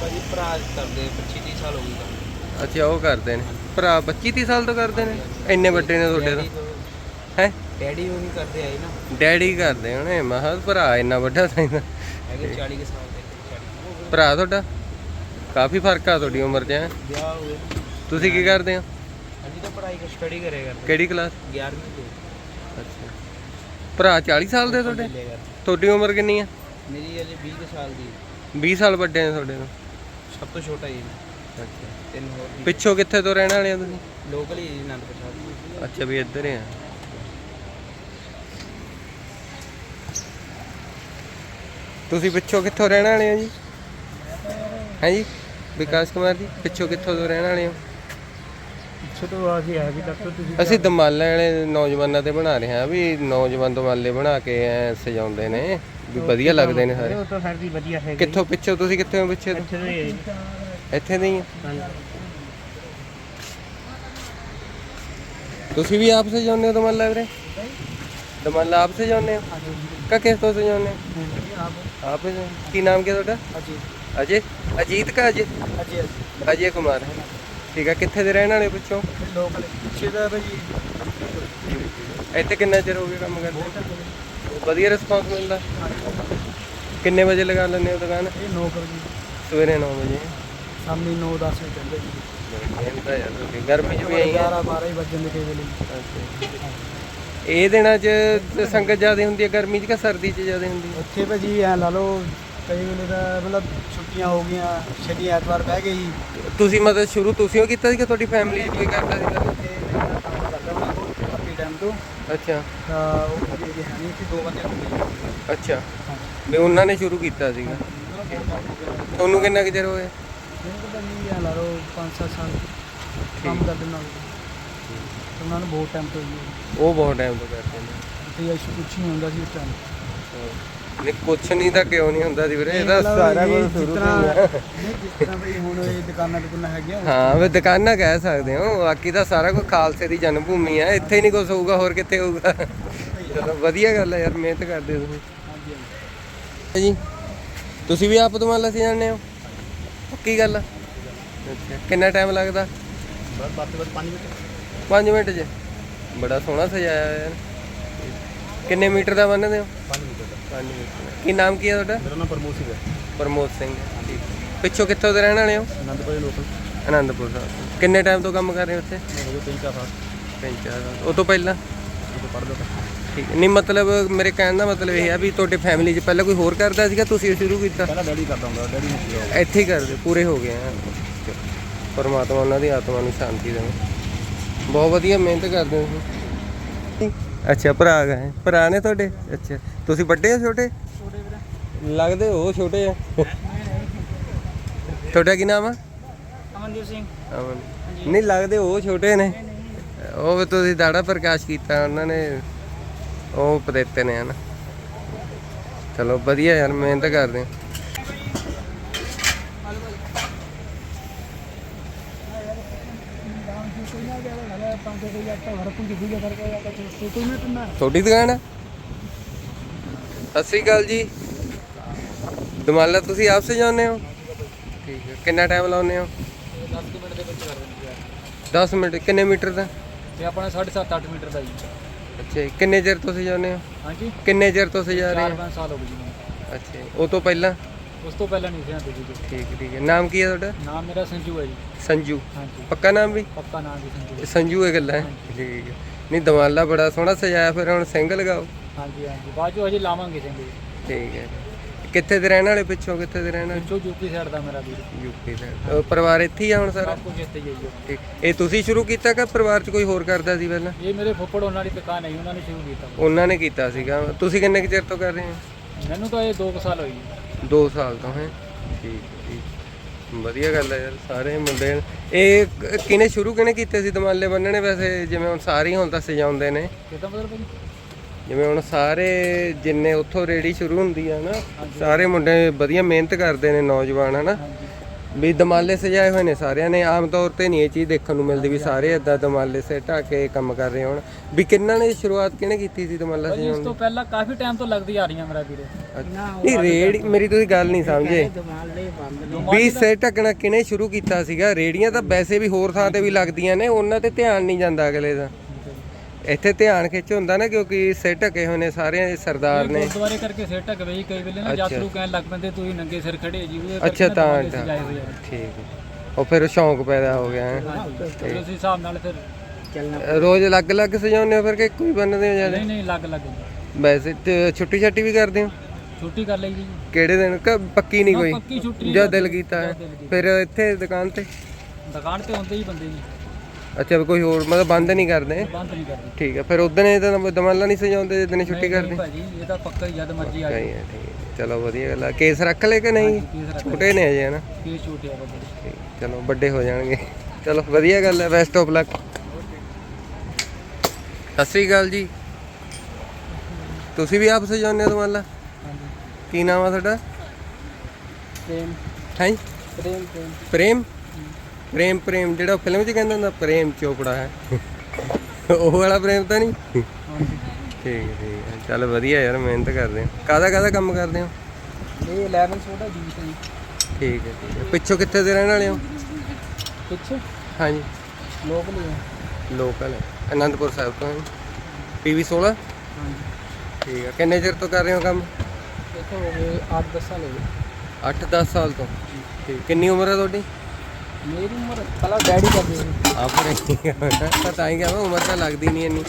ਭਾਜੀ ਭਰਾ ਕਰਦੇ 25 30 ਸਾਲ ਹੋ ਗਏ ਕੰਮ
ਅੱਛਾ ਉਹ ਕਰਦੇ ਨੇ। ਭਰਾ 25 30 ਸਾਲ ਤੋਂ ਕਰਦੇ ਨੇ? ਇੰਨੇ ਵੱਡੇ ਨੇ ਤੁਹਾਡੇ ਤੋਂ।
ਤੋਂ-
ਹੈ?
ਡੈਡੀ ਉਹ ਵੀ ਕਰਦੇ ਆਏ ਨਾ।
ਡੈਡੀ ਕਰਦੇ ਹੋਣੇ ਮਹਾ ਭਰਾ ਇੰਨਾ ਵੱਡਾ ਸਾਈਜ਼
ਹੈਗੇ 40 ਕੁ ਸਾਲ ਦੇ 40
ਭਰਾ ਤੁਹਾਡਾ? ਕਾਫੀ ਫ਼ਰਕ ਆ ਤੁਹਾਡੀ ਉਮਰ 'ਚ ਹੈਂ?
ਵਿਆਹ
ਤੁਸੀਂ ਕੀ ਕਰਦੇ ਹੋ?
ਅਜੀ ਤਾਂ ਪੜ੍ਹਾਈ ਕਰ ਸਟੱਡੀ ਕਰੇ ਕਰਦੇ।
ਕਿਹੜੀ ਕਲਾਸ
11ਵੀਂ ਦੇ
ਅੱਛਾ। ਭਰਾ 40 ਸਾਲ ਦੇ ਤੁਹਾਡੇ?
ਲੈ
ਤੁਹਾਡੀ ਉਮਰ ਕਿੰਨੀ ਆ?
ਮੇਰੀ ਅਜੇ 20 ਕੁ ਸਾਲ ਦੀ।
20 ਸਾਲ ਵੱਡੇ ਨੇ ਤੁਹਾਡੇ ਤੋਂ?
ਸਭ ਤੋਂ ਛੋਟਾ ਹੀ
ਅੱਛਾ।
ਤਿੰਨ ਹੋਰ
ਪਿੱਛੋਂ ਕਿੱਥੇ ਤੋਂ ਰਹਿਣ ਵਾਲੇ ਆ ਤੁਸੀਂ?
ਲੋਕਲ ਹੀ ਅਨੰਦਪੁਰ ਸਾਹਿਬ।
ਅੱਛਾ ਵੀ ਇੱਧਰ ਹੀ ਆ। ਤੁਸੀਂ ਪਿੱਛੋਂ ਕਿੱਥੋਂ ਰਹਿਣ ਵਾਲੇ ਹੋ ਜੀ? ਹੈ ਜੀ? ਵਿਕਾਸ ਕੁਮਾਰ ਜੀ ਪਿੱਛੋਂ ਕਿੱਥੋਂ ਤੋਂ ਰਹਿਣ ਵਾਲੇ ਹੋ?
ਪਿੱਛੇ ਤੋਂ ਅਸੀਂ ਹੈ ਵੀ ਤੱਕ ਤੁਸੀਂ
ਅਸੀਂ ਦਮਾਲੇ ਵਾਲੇ ਨੌਜਵਾਨਾਂ ਤੇ ਬਣਾ ਰਹੇ ਹਾਂ ਵੀ ਨੌਜਵਾਨ ਦਮਾਲੇ ਬਣਾ ਕੇ ਐ ਸਜਾਉਂਦੇ ਨੇ ਵੀ ਵਧੀਆ ਲੱਗਦੇ ਨੇ ਸਾਰੇ।
ਉਹ ਤਾਂ ਫਿਰ ਵੀ ਵਧੀਆ ਹੈ
ਕਿੱਥੋਂ ਪਿੱਛੋਂ ਤੁਸੀਂ ਕਿੱਥੇ ਹੋ ਪਿੱਛੇ ਤੋਂ?
ਇੱਥੇ ਤੋਂ ਹੀ ਹੈ
ਇੱਥੇ ਦੇ ਹੀ ਹੋ?
ਹਾਂਜੀ।
ਤੁਸੀਂ ਵੀ ਆਪ ਸਜਾਉਂਦੇ ਹੋ ਦਮਾਲਾ ਵੀਰੇ? ਦਮਾਲਾ ਆਪ ਸਜਾਉਂਦੇ ਹੋ? ਕਾ ਕਿਸ ਤੋਂ ਸਜਾਉਂਦੇ ਹੋ?
ਆਪ
ਆਪ ਹੀ? ਕੀ ਨਾਮ ਕੀ ਹੈ ਤੁਹਾਡਾ?
ਅਜੀ
ਅਜੇ? ਅਜੀਤ ਕਾ ਅਜੇ?
ਅਜੀ
ਅਜੇ। ਕੁਮਾਰ ਠੀਕ ਹੈ ਕਿੱਥੇ ਦੇ ਰਹਿਣ ਵਾਲੇ ਪਿੱਛੋਂ
ਲੋਕਲ ਪਿੱਛੇ ਦਾ ਭਾਜੀ।
ਇੱਥੇ ਕਿੰਨਾ ਚਿਰ ਹੋ ਗਿਆ ਕੰਮ ਕਰਦੇ? ਵਧੀਆ ਰਿਸਪਾਂਸ ਮਿਲਦਾ। ਕਿੰਨੇ ਵਜੇ ਲਗਾ ਲੈਂਦੇ ਹੋ ਦੁਕਾਨ?
ਇਹ ਨੌਕਰ ਜੀ
ਸਵੇਰੇ 9 ਵਜੇ।
ਸ਼ਾਮੀ 9 10 ਵਜੇ ਚੱਲਦੇ ਜੀ।
ਮਿਹਨਤ ਆ ਯਾਰ ਤੁਹਾਡੀ। ਗਰਮੀ 'ਚ ਵੀ ਆਈ
11 12 ਹੀ ਵੱਜਣ ਦੇ ਕਈ ਵੇਲੇ।
ਇਹ ਦਿਨਾਂ 'ਚ ਸੰਗਤ ਜ਼ਿਆਦਾ ਹੁੰਦੀ ਹੈ ਗਰਮੀ 'ਚ ਕਿ ਸਰਦੀ 'ਚ ਜ਼ਿਆਦਾ ਹੁੰਦੀ ਹੈ?
ਉੱਥੇ ਭਾਜੀ ਐ ਲਾ ਲਓ ਕਈ ਵੇਲੇ ਤਾਂ ਮਤਲਬ ਛੁੱਟੀਆਂ ਹੋ ਗਈਆਂ ਸ਼ਨੀ ਐਤਵਾਰ ਬਹਿ ਗਏ ਜੀ।
ਤੁਸੀਂ ਮਤਲਬ ਸ਼ੁਰੂ ਤੁਸੀਂ ਉਹ ਕੀਤਾ ਸੀ ਕਿ ਤੁਹਾਡੀ ਫੈਮਿਲੀ ਕੋਈ ਕਰਦਾ ਸੀ
ਕਾਫੀ ਟਾਈਮ ਤੋਂ।
ਅੱਛਾ।
ਤਾਂ ਉਹ ਭਾਜੀ ਇਹ ਹੈ ਨਹੀਂ ਕਿ ਦੋ ਬੰਦੇ ਹੁੰਦੇ
ਅੱਛਾ। ਵੀ ਉਹਨਾਂ ਨੇ ਸ਼ੁਰੂ ਕੀਤਾ ਸੀਗਾ। ਤੁਹਾਨੂੰ ਕਿੰਨਾ ਕੁ ਚਿਰ ਹੋਇਆ?
ਮੈਨੂੰ ਤਾਂ ਭਾਜੀ ਐ ਲਾ ਲਓ 5-7 ਸਾਲ ਕੰਮ ਕਰਦੇ ਨਾਲ। ਉਹਨਾਂ ਨੂੰ ਬਹੁਤ ਟਾਈਮ ਤੋਂ ਜੀ
ਉਹ ਬਹੁਤ ਟਾਈਮ ਤੋਂ ਕਰਦੇ ਨੇ।
ਤੇ ਇਹ ਕੁਛ ਨਹੀਂ ਹੁੰਦਾ ਸੀ ਉਸ ਟਾਈਮ
ਨਹੀਂ ਕੁਛ ਨਹੀਂ ਤਾਂ ਕਿਉਂ ਨਹੀਂ ਹੁੰਦਾ ਸੀ ਵੀਰੇ? ਇਹਦਾ ਸਾਰਾ ਕੁਝ ਸ਼ੁਰੂ ਤੋਂ ਹੀ ਆ।
ਨਹੀਂ ਜਿਸ ਤਰ੍ਹਾਂ ਭਾਈ ਹੁਣ ਇਹ ਦੁਕਾਨਾਂ ਦੁਕਾਨਾਂ ਹੈਗੀਆਂ।
ਹਾਂ ਵੀ ਦੁਕਾਨਾਂ ਕਹਿ ਸਕਦੇ ਹੋ। ਬਾਕੀ ਤਾਂ ਸਾਰਾ ਕੁਝ ਖਾਲਸੇ ਦੀ ਜਨਮ ਭੂਮੀ ਆ। ਇੱਥੇ ਹੀ ਨਹੀਂ ਕੁਝ ਹੋਊਗਾ ਹੋਰ ਕਿੱਥੇ ਹੋਊਗਾ? ਚਲੋ ਵਧੀਆ ਗੱਲ ਹੈ ਯਾਰ ਮਿਹਨਤ ਕਰਦੇ ਹੋ ਤੁਸੀਂ।
ਹਾਂਜੀ ਹਾਂਜੀ।
ਜੀ। ਤੁਸੀਂ ਵੀ ਆਪ ਤੋਂ ਲੱਸੀ ਜਾਂਦੇ ਹੋ? ਪੱਕੀ ਗੱਲ ਆ? ਅੱਛਾ ਕਿੰਨਾ ਟਾਈਮ ਲੱਗਦਾ?
ਬਸ ਬਾਤ ਬਾਤ 5 ਮਿੰਟ।
5 ਮਿੰਟ 'ਚ। ਬੜਾ ਸੋਹਣਾ ਸਜਾਇਆ ਹੋਇਆ ਯਾਰ। ਕਿੰਨੇ ਮੀਟਰ ਦਾ ਬੰਨਦੇ ਹੋ?
5 ਮਿੰਟ ਦਾ।
5 ਮੀਟਰ ਕੀ ਨਾਮ ਕੀ ਹੈ ਤੁਹਾਡਾ?
ਮੇਰਾ ਨਾਮ ਪਰਮੋਦ ਸਿੰਘ ਹੈ।
ਪ੍ਰਮੋਦ ਸਿੰਘ। ਠੀਕ। ਪਿੱਛੋਂ ਕਿੱਥੋਂ ਦੇ ਰਹਿਣ ਵਾਲੇ ਹੋ?
ਅਨੰਦਪੁਰ ਲੋਕਲ
ਆਨੰਦਪੁਰ ਸਾਹਿਬ ਕਿੰਨੇ ਟਾਈਮ ਤੋਂ ਕੰਮ ਕਰ ਰਹੇ ਹੋ ਉੱਥੇ?
ਤਿੰਨ ਚਾਰ ਸਾਲ।
ਤਿੰਨ ਚਾਰ ਸਾਲ। ਉਹ ਤੋਂ ਪਹਿਲਾਂ? ਠੀਕ। ਨਹੀਂ ਮਤਲਬ ਮੇਰੇ ਕਹਿਣ ਦਾ ਮਤਲਬ ਇਹ ਆ ਵੀ ਤੁਹਾਡੇ ਫੈਮਿਲੀ 'ਚ ਪਹਿਲਾਂ ਕੋਈ ਹੋਰ ਕਰਦਾ ਸੀਗਾ? ਤੁਸੀਂ ਸ਼ੁਰੂ ਕੀਤਾ?
ਪਹਿਲਾਂ ਡੈਡੀ ਕਰਦਾ ਹੁੰਦਾ ਡੈਡੀ
ਇੱਥੇ ਹੀ ਕਰਦੇ ਪੂਰੇ ਹੋ ਗਏ ਆ। ਪਰਮਾਤਮਾ ਉਹਨਾਂ ਦੀ ਆਤਮਾ ਨੂੰ ਸ਼ਾਂਤੀ ਦੇਵੇ। ਬਹੁਤ ਵਧੀਆ ਮਿਹਨਤ ਕਰਦੇ ਹੋ। ਤੁਸੀਂ ਅੱਛਾ ਭਰਾ ਗਏ। ਭਰਾ ਨੇ ਤੁਹਾਡੇ? ਅੱਛਾ ਤੁਸੀਂ ਵੱਡੇ ਹੋ ਛੋਟੇ?
ਛੋਟੇ ਵੀਰੇ।
ਲੱਗਦੇ ਹੋ ਛੋਟੇ ਆ। ਤੁਹਾਡਾ ਕੀ ਨਾਮ ਆ?
ਅਮਨਦੀਪ ਸਿੰਘ।
ਅਮਨ। ਨਹੀਂ ਲੱਗਦੇ ਉਹ ਛੋਟੇ ਨੇ। ਉਹ ਵੀ ਤੁਸੀਂ ਦਾੜਾ ਪ੍ਰਕਾਸ਼ ਕੀਤਾ ਉਹਨਾਂ ਨੇ ਉਹ ਪਦੇਤੇ ਨੇ ਹਨ। ਚਲੋ ਵਧੀਆ ਯਾਰ ਮਿਹਨਤ ਕਰਦੇ ਹੋ। ਤੁਹਾਡੀ ਦੁਕਾਨ ਆ? ਸਤਿ ਸ੍ਰੀ ਅਕਾਲ ਜੀ। ਦਮਾਲਾ ਤੁਸੀਂ ਆਪ ਹੋ? ਠੀਕ ਹੈ। ਕਿੰਨਾ ਟਾਈਮ ਲਾਉਂਦੇ ਹੋ?
10 ਮਿੰਟ ਦੇ ਵਿੱਚ ਕਰ ਦਿੰਦੀ ਹੈ
10 ਮਿੰਟ ਕਿੰਨੇ ਮੀਟਰ ਦਾ?
ਤੇ ਆਪਣਾ 7.5 8 ਮੀਟਰ ਦਾ ਜੀ।
ਅੱਛਾ ਕਿੰਨੇ ਚਿਰ ਤੋਂ ਸਜਾਉਂਦੇ ਹੋ?
ਹਾਂਜੀ।
ਕਿੰਨੇ ਚਿਰ ਤੋਂ ਸਜਾ ਰਹੇ ਹੋ?
4-5 ਸਾਲ ਹੋ ਗਏ ਜੀ।
ਅੱਛਾ ਉਹ ਤੋਂ ਪਹਿਲਾਂ?
ਉਸ ਤੋਂ ਪਹਿਲਾਂ ਨਹੀਂ ਸੀ ਆਂਦੇ ਜੀ।
ਠੀਕ ਠੀਕ ਹੈ। ਨਾਮ ਕੀ ਹੈ ਤੁਹਾਡਾ?
ਨਾਮ ਮੇਰਾ ਸੰਜੂ ਹੈ ਜੀ।
ਸੰਜੂ।
ਹਾਂਜੀ।
ਪੱਕਾ ਨਾਮ ਵੀ?
ਪੱਕਾ ਨਾਮ ਵੀ ਸੰਜੂ। ਹੈ।
ਸੰਜੂ ਇਹ ਗੱਲਾਂ ਹੈ? ਠੀਕ ਹੈ। ਨਹੀਂ ਦਮਾਲਾ ਬੜਾ ਸੋਹਣਾ ਸਜਾਇਆ ਫਿਰ ਹੁਣ ਸਿੰਘ ਲਗਾਓ
ਹਾਂਜੀ ਹਾਂਜੀ। ਬਾਅਦ ਚੋਂ ਹਜੇ ਲਾਵਾਂਗੇ ਸਿੰਘ ਜੀ
ਠੀਕ ਹੈ। ਕਿੱਥੇ ਦੇ ਰਹਿਣ ਵਾਲੇ ਪਿੱਛੋਂ ਕਿੱਥੇ ਦੇ ਰਹਿਣ ਵਾਲੇ?
ਪਿੱਛੋਂ ਯੂਪੀ ਸਾਈਡ ਦਾ ਮੇਰਾ ਵੀਰ।
ਯੂਪੀ ਦਾ। ਪਰਿਵਾਰ ਇੱਥੇ ਹੀ ਆ ਹੁਣ ਸਾਰਾ?
ਸਭ ਕੁਝ ਇੱਥੇ ਹੀ ਹੈ ਜੀ।
ਠੀਕ। ਇਹ ਤੁਸੀਂ ਸ਼ੁਰੂ ਕੀਤਾ ਕਿ ਪਰਿਵਾਰ 'ਚ ਕੋਈ ਹੋਰ ਕਰਦਾ ਸੀ ਪਹਿਲਾਂ?
ਇਹ ਮੇਰੇ ਫੁੱਫੜ ਉਹਨਾਂ ਦੀ ਦੁਕਾਨ ਹੈ ਜੀ, ਉਹਨਾਂ ਨੇ ਸ਼ੁਰੂ ਕੀਤਾ।
ਉਹਨਾਂ ਨੇ ਕੀਤਾ ਸੀਗਾ। ਤੁਸੀਂ ਕਿੰਨੇ ਕੁ ਚਿਰ ਤੋਂ ਕਰ ਰਹੇ ਹੋ?
ਮੈਨੂੰ ਤਾਂ ਇਹ 2 ਸਾਲ ਹੋਈ ਜੀ।
2 ਸਾਲ ਤੋਂ ਹੈ। ਠੀਕ ਠੀਕ। ਵਧੀਆ ਗੱਲ ਹੈ ਯਾਰ ਸਾਰੇ ਮੁੰਡੇ ਇਹ ਕ- ਕਿਹਨੇ ਸ਼ੁਰੂ ਕਿਹਨੇ ਕੀਤੇ ਸੀ ਦਮਾਲੇ ਬੰਨਣੇ? ਵੈਸੇ ਜਿਵੇਂ ਹੁਣ ਸਾਰੇ ਹੀ ਹੁਣ ਤਾਂ ਸਜਾਉਂਦੇ ਨੇ।
ਕਿਦਾਂ ਮਤਲਬ ਭਾਜੀ
ਜਿਵੇਂ ਹੁਣ ਸਾਰੇ ਜਿੰਨੇ ਉੱਥੋਂ ਰੇੜੀ ਸ਼ੁਰੂ ਹੁੰਦੀ ਆ ਨਾ ਸਾਰੇ ਮੁੰਡੇ ਵਧੀਆ ਮਿਹਨਤ ਕਰਦੇ ਨੇ ਨੌਜਵਾਨ ਹਨਾ ਵੀ ਦਮਾਲੇ ਸਜਾਏ ਹੋਏ ਨੇ ਸਾਰਿਆਂ ਨੇ। ਆਮ ਤੌਰ ਤੇ ਨਹੀਂ ਇਹ ਚੀਜ਼ ਦੇਖਣ ਨੂੰ ਮਿਲਦੀ ਵੀ ਸਾਰੇ ਇਦਾਂ ਦਮਾਲੇ ਸੇ ਢਾ ਕੇ ਕੰਮ ਕਰ ਰਹੇ ਹੋਣ। ਵੀ ਕਿੰਨਾਂ ਨੇ ਸ਼ੁਰੂਆਤ ਕਿਹਨੇ ਕੀਤੀ ਸੀ ਦਮਾਲਾ
ਭਾਜੀ ਇਸ
ਸਜਾਉਣ ਦੀ?
ਤੋਂ ਪਹਿਲਾਂ ਕਾਫੀ ਟਾਈਮ ਤੋਂ ਲੱਗਦੀ ਆ ਰਹੀਆਂ ਮੇਰਾ ਵੀਰੇ।
ਨਹੀਂ ਰੇੜੀ ਮੇਰੀ ਤੁਸੀਂ ਗੱਲ ਨਹੀਂ ਸਮਝੇ। ਵੀ ਸੇ ਢੱਕਣਾ ਕਿਹਨੇ ਸ਼ੁਰੂ ਕੀਤਾ ਸੀਗਾ? ਰੇੜੀਆਂ ਤਾਂ ਵੈਸੇ ਵੀ ਹੋਰ ਥਾਂ ਤੇ ਵੀ ਲੱਗਦੀਆਂ ਨੇ ਉਹਨਾਂ ਤੇ ਧਿਆਨ ਨਹੀਂ ਜਾਂਦਾ ਅਗਲੇ ਦਾ। ਇੱਥੇ ਧਿਆਨ ਖਿੱਚ ਹੁੰਦਾ ਨਾ ਕਿਉਂਕਿ ਸੇ ਢਕੇ ਹੋਏ ਨੇ ਸਾਰੇ ਇਹ ਸਰਦਾਰ ਨੇ।
ਗੁਰਦੁਆਰੇ ਕਰਕੇ ਸਿਰ ਢਕ ਵੇ ਕਈ ਵੇਲੇ ਨਾ ਯਾਤਰੂ ਕਹਿਣ ਲੱਗ ਪੈਂਦੇ ਤੁਸੀਂ ਨੰਗੇ ਸਿਰ ਖੜੇ ਜੀ ਉਹਦੇ
ਅੱਛਾ ਤਾਂ
ਕਰਕੇ
ਤਾਂ।
ਸਜਾਏ ਹੋਏ ਆ।
ਠੀਕ ਹੈ। ਉਹ ਫਿਰ ਸ਼ੌਂਕ ਪੈਦਾ ਹੋ ਗਿਆ ਹੈ।
ਫਿਰ ਉਸ ਹਿਸਾਬ ਨਾਲ ਫਿਰ ਚੱਲਣਾ
ਰੋਜ਼ ਅਲੱਗ-ਅਲੱਗ ਸਜਾਉਂਦੇ ਹੋ ਫਿਰ ਕਿ ਕੋਈ ਬੰਨਦੇ ਹੋ ਜ਼ਿਆਦਾ?
ਨਹੀਂ ਨਹੀਂ ਲੱਗ ਲੱਗ
ਵੈਸੇ ਤੇ ਛੁੱਟੀ ਛੱਟੀ ਵੀ ਕਰਦੇ ਹੋ?
ਛੁੱਟੀ ਕਰ ਲਈ ਜੀ।
ਕਿਹੜੇ ਦਿਨ? ਕ ਪੱਕੀ ਨਹੀਂ ਕੋਈ?
ਪੱਕੀ ਛੁੱਟੀ
ਜਦ ਦਿਲ ਕੀਤਾ।
ਜਦ ਦਿਲ ਕੀਤਾ।
ਫਿਰ ਇੱਥੇ ਦੁਕਾਨ ਤੇ?
ਦੁਕਾਨ ਤੇ ਹੁੰਦੇ ਹੀ ਬੰਦੇ ਜੀ।
ਅੱਛਾ ਵੀ ਕੋਈ ਹੋਰ ਮਤਲਬ ਬੰਦ ਨਹੀਂ ਕਰਦੇ?
ਬੰਦ ਨਹੀਂ ਕਰਦੇ।
ਠੀਕ ਹੈ ਫਿਰ ਉਦੋਂ ਇਹ ਤਾਂ ਦਮਾਲਾ ਨਹੀਂ ਸਜਾਉਂਦੇ ਜਿੱਦਣ ਛੁੱਟੀ ਕਰਦੇ?
ਭਾਜੀ ਇਹ ਤਾਂ ਪੱਕਾ ਹੀ ਜਦ ਮਰਜ਼ੀ ਆ
ਸਹੀ ਹੈ ਠੀਕ ਹੈ ਚਲੋ ਵਧੀਆ ਗੱਲ ਆ। ਕੇਸ ਰੱਖ ਲੈ ਕਿ ਨਹੀਂ? ਛੋਟੇ ਨੇ ਅਜੇ ਹਨਾ?
ਛੋਟੇ ਆ
ਚਲੋ ਵੱਡੇ ਹੋ ਜਾਣਗੇ। ਚਲੋ ਵਧੀਆ ਗੱਲ ਹੈ best of luck Sat Sri ਅਕਾਲ ਜੀ। ਤੁਸੀਂ ਵੀ ਆਪ ਸਜਾਉਂਦੇ ਹੋ ਦਮਾਲਾ? ਕੀ ਨਾਮ ਆ ਤੁਹਾਡਾ?
ਪ੍ਰੇਮ।
ਹੈ?
ਪ੍ਰੇਮ। ਪ੍ਰੇਮ?
ਪ੍ਰੇਮ ਪ੍ਰੇਮ ਜਿਹੜਾ ਫਿਲਮ 'ਚ ਕਹਿੰਦਾ ਹੁੰਦਾ ਪ੍ਰੇਮ ਚੋਪੜਾ ਹੈ। ਉਹ ਵਾਲਾ ਪ੍ਰੇਮ ਤਾਂ ਨਹੀਂ? ਠੀਕ ਹੈ ਠੀਕ ਹੈ। ਚੱਲ ਵਧੀਆ ਯਾਰ ਮਿਹਨਤ ਕਰਦੇ ਹੋ ਕਾਹਦਾ ਕਾਹਦਾ ਕੰਮ ਕਰਦੇ ਹੋ?
ਇਹ 11 ਛੋਟਾ ਜੀ। ਸੀ
ਠੀਕ ਹੈ ਠੀਕ ਹੈ। ਪਿੱਛੋਂ ਕਿੱਥੇ ਦੇ ਰਹਿਣ ਵਾਲੇ ਹੋ?
ਪਿੱਛੇ?
ਹਾਂਜੀ।
ਲੋਕ ਲਈ ਆ।
ਲੋਕਲ ਹੈ। ਅਨੰਦਪੁਰ ਸਾਹਿਬ ਤੋਂ ਪੀਵੀ 16
ਹਾਂਜੀ।
ਠੀਕ ਹੈ। ਕਿੰਨੇ ਚਿਰ ਤੋਂ ਕਰ ਰਹੇ ਹੋ ਕੰਮ?
ਇੱਥੇ ਹੋ ਗਏ 8-10 ਸਾਲ ਹੋ ਗਏ।
8-10 ਸਾਲ ਤੋਂ। ਠੀਕ। ਕਿੰਨੀ ਉਮਰ ਹੈ ਤੁਹਾਡੀ?
ਮੇਰੀ ਉਮਰ ਪਹਿਲਾਂ ਡੈਡੀ ਕਰਦੇ ਸੀ।
ਆਪਣੇ ਤਾਂ ਹੀ ਕਹਾਂ ਉਮਰ ਤਾਂ ਲੱਗਦੀ ਨਹੀਂ ਇੰਨੀ।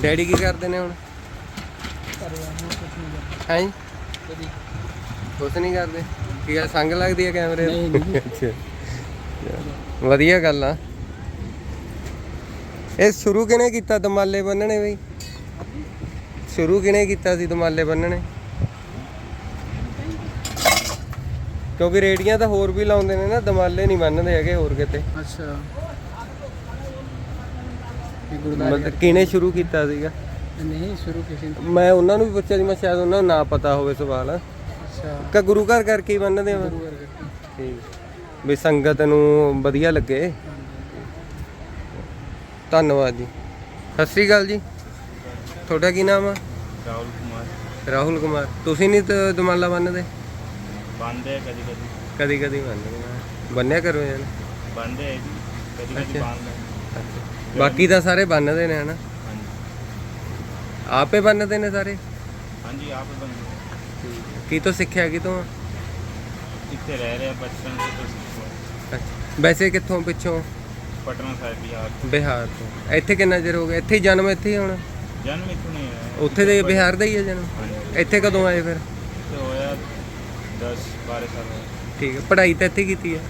ਡੈਡੀ ਕੀ ਕਰਦੇ ਨੇ ਹੁਣ?
ਕਰਿਆ ਹੁਣ ਕੁਝ ਨਹੀਂ ਕਰਦਾ।
ਹੈ? ਜੀ
ਕਦੀ।
ਕੁਛ ਨਹੀਂ ਕਰਦੇ? ਕੀ ਗੱਲ ਸੰਗ ਲੱਗਦੀ ਹੈ ਕੈਮਰੇ
ਨਹੀਂ, ਨਹੀਂ।
ਅੱਛਾ। ਵਧੀਆ ਗੱਲ ਆ। ਇਹ ਸ਼ੁਰੂ ਕਿਨੇ ਕੀਤਾ ਦਮਾਲੇ ਬੰਨਣੇ ਬਈ? ਸ਼ੁਰੂ ਕਿਨੇ ਕੀਤਾ ਸੀ ਦਮਾਲੇ ਬੰਨਣੇ? ਕਿਉਂਕਿ ਰੇੜੀਆਂ ਤਾਂ ਹੋਰ ਵੀ ਲਾਉਂਦੇ ਨੇ ਨਾ ਦਮਾਲੇ ਨਹੀਂ ਬੰਨਦੇ ਹੈਗੇ ਹੋਰ ਕਿਤੇ।
ਅੱਛਾ। ਇਹ
ਮਤਲਬ ਕਿਨੇ ਸ਼ੁਰੂ ਕੀਤਾ ਸੀਗਾ?
ਨਹੀਂ ਸ਼ੁਰੂ ਕਿਸੇ ਨੇ।
ਮੈਂ ਉਹਨਾਂ ਨੂੰ ਵੀ ਪੁੱਛਿਆ ਸੀ ਮੈਂ ਸ਼ਾਇਦ ਉਹਨਾਂ ਨੂੰ ਨਾ ਪਤਾ ਹੋਵੇ ਸਵਾਲ।
ਅੱਛਾ।
ਕਿ ਗੁਰੂ ਘਰ ਕਰਕੇ ਹੀ ਬੰਨਦੇ ਆ?
ਗੁਰੂ ਵਰਗਾ
ਠੀਕ। ਵੀ ਸੰਗਤ ਨੂੰ ਵਧੀਆ ਲੱਗੇ। ਧੰਨਵਾਦ ਜੀ। ਸਤਿ ਸ੍ਰੀ ਅਕਾਲ ਜੀ। ਤੁਹਾਡਾ ਕੀ ਨਾਮ ਆ?
ਰਾਹੁਲ ਕੁਮਾਰ।
ਰਾਹੁਲ ਕੁਮਾਰ। ਤੁਸੀਂ ਨਹੀਂ ਤਾਂ ਦਮਾਲਾ ਬੰਨਦੇ
ਬੰਦੇ ਕਦੀ ਕਦੀ।
ਕਦੀ ਕਦੀ ਬੰਨਦੇ। ਬੰਨਿਆ ਕਰੋ ਯਾਰ।
ਬੰਦੇ ਕਦੀ ਕਦੀ
ਅੱਛਾ।
ਬੰਦੇ
ਬਾਕੀ ਤਾਂ ਸਾਰੇ ਬੰਨਦੇ ਨੇ ਹਨਾ?
ਹਾਂਜੀ।
ਆਪੇ ਬੰਨਦੇ ਨੇ ਸਾਰੇ?
ਹਾਂਜੀ ਆਪ ਹੀ ਬੰਦੇ
ਕੀ ਤੋਂ ਸਿੱਖਿਆ ਕੀ ਤੋਂ?
ਇੱਥੇ ਰਹਿ ਰਹੇ ਬਚਪਨ ਤੋਂ ਤੁਸੀਂ
ਵੈਸੇ ਕਿੱਥੋਂ ਪਿੱਛੋਂ?
ਪਟਨਾ ਸਾਹਿਬ ਬਿਹਾਰ
ਬਿਹਾਰ ਤੋਂ। ਇੱਥੇ ਕਿੰਨਾ ਚਿਰ ਹੋ ਗਿਆ? ਇੱਥੇ ਹੀ ਜਨਮ ਇੱਥੇ ਹੀ ਹੋਣਾ?
ਜਨਮ ਇੱਥੋਂ ਨਹੀਂ ਹੋਇਆ।
ਉੱਥੇ ਦੇ ਬਿਹਾਰ ਦਾ ਹੀ ਹੈ ਜਨਮ?
ਹਾਂਜੀ।
ਇੱਥੇ ਕਦੋਂ ਆਏ ਫਿਰ?
10 12 ਸਾਲ ਹੋਏ।
ਠੀਕ ਹੈ ਪੜ੍ਹਾਈ ਤਾਂ ਇੱਥੇ ਕੀਤੀ ਹੈ।